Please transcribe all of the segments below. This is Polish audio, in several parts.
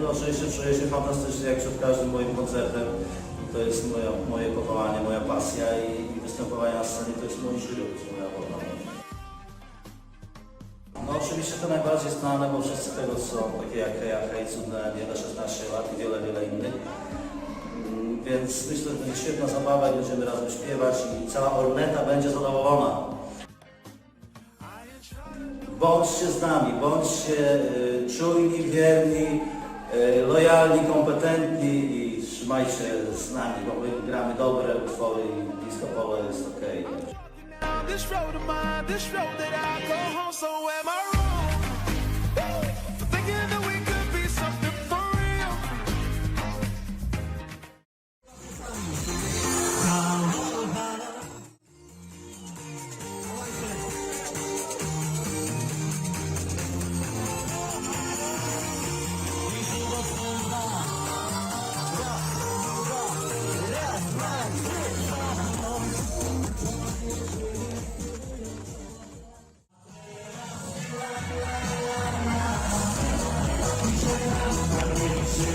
to oczywiście czuję się fantastycznie jak przed każdym moim koncertem. To jest moja, moje powołanie, moja pasja i występowanie na scenie to jest mój żywot, moja wola. No oczywiście to najbardziej znane, bo wszyscy tego są, takie jak Heja Hej, Cudne Wiele 16 lat i wiele, wiele innych. Mm, Więc myślę, że będzie świetna zabawa i będziemy razem śpiewać i cała Orneta będzie zadowolona. Bądźcie z nami, bądźcie y, czujni, wierni, lojalni, kompetentni i trzymajcie z nami, bo my gramy dobre utwory i disco jest okej. On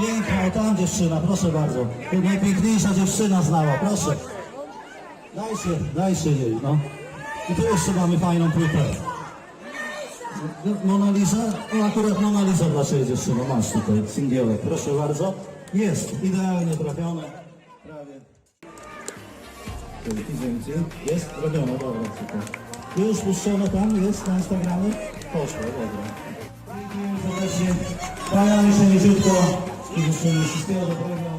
Piękna, o tam dziewczyna, proszę bardzo. Najpiękniejsza dziewczyna znała, proszę. Dajcie, dajcie jej, no. I tu jeszcze mamy fajną płytę. Mona Lisa? O, akurat Mona Lisa dla Ciebie dziewczyno, masz tutaj singielek, proszę bardzo. Jest, idealnie trafione. Prawie. Jest robione, dobra, super. Już puszczono tam, jest na Instagramie? Poszło, dobra. Dziękuję serdecznie. Się niziutko y que se desespera de